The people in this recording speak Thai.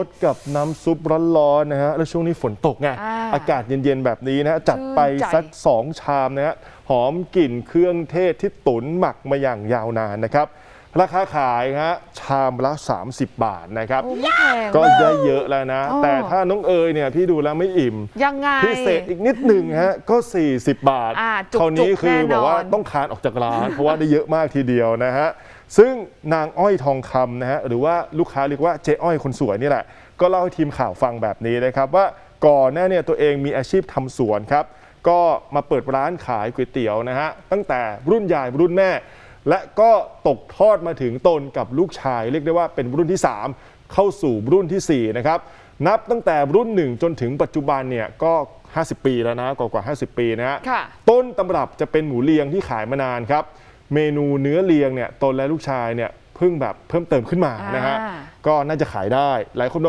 รสกับน้ำซุปร้อนๆนะฮะ แล้วช่วงนี้ฝนตกไงอ่าอากาศเย็นๆแบบนี้นะฮะจัดไปชื่นใจสัก 2 ชามนะฮะ หอมกลิ่นเครื่องเทศที่ตุ๋นหมักมาอย่างยาวนานนะครับ ราคาขายฮะชามละ 30 บาทนะครับโอ้ไม่แพงก็ได้เยอะแล้วนะอ๋อแต่ถ้าน้องเอ๋ยเนี่ยพี่ดูแล้วไม่อิ่ม ยังไงพิเศษอีกนิดหนึ่งฮะก็ 40 บาทอ่าจุกๆคราวนี้คือแน่นอนแบบว่าต้องคานออกจากร้าน เพราะว่าได้เยอะมากทีเดียวนะฮะ ซึ่งนางอ้อยทองคำนะฮะหรือว่าลูกค้าเรียกว่าเจ๊อ้อยคนสวยนี่แหละ ก็เล่าให้ทีมข่าวฟังแบบนี้นะครับว่าก่อนหน้าเนี่ยตัวเองมีอาชีพทำสวนครับ ก็มาเปิดร้านขายก๋วยเตี๋ยวนะฮะตั้งแต่รุ่นยายรุ่นแม่ และก็ตกทอดมาถึงตนกับลูกชาย เรียกได้ว่าเป็นรุ่นที่ 3 เข้าสู่รุ่นทีสี่4 นะครับ นับตั้งแต่รุ่น 1 จนถึงปัจจุบันเนี่ยก็ 50 ปีแล้วนะกว่ากว่า 50 ปีนะฮะค่ะต้นตำรับจะเป็นหมูเลียงที่ขายมานานครับ เมนูเนื้อเลียงเนี่ยตนและลูกชายเนี่ยเพิ่งแบบเพิ่มเติมขึ้นมานะฮะอ่า ก็น่าจะขายได้หลายคนบอก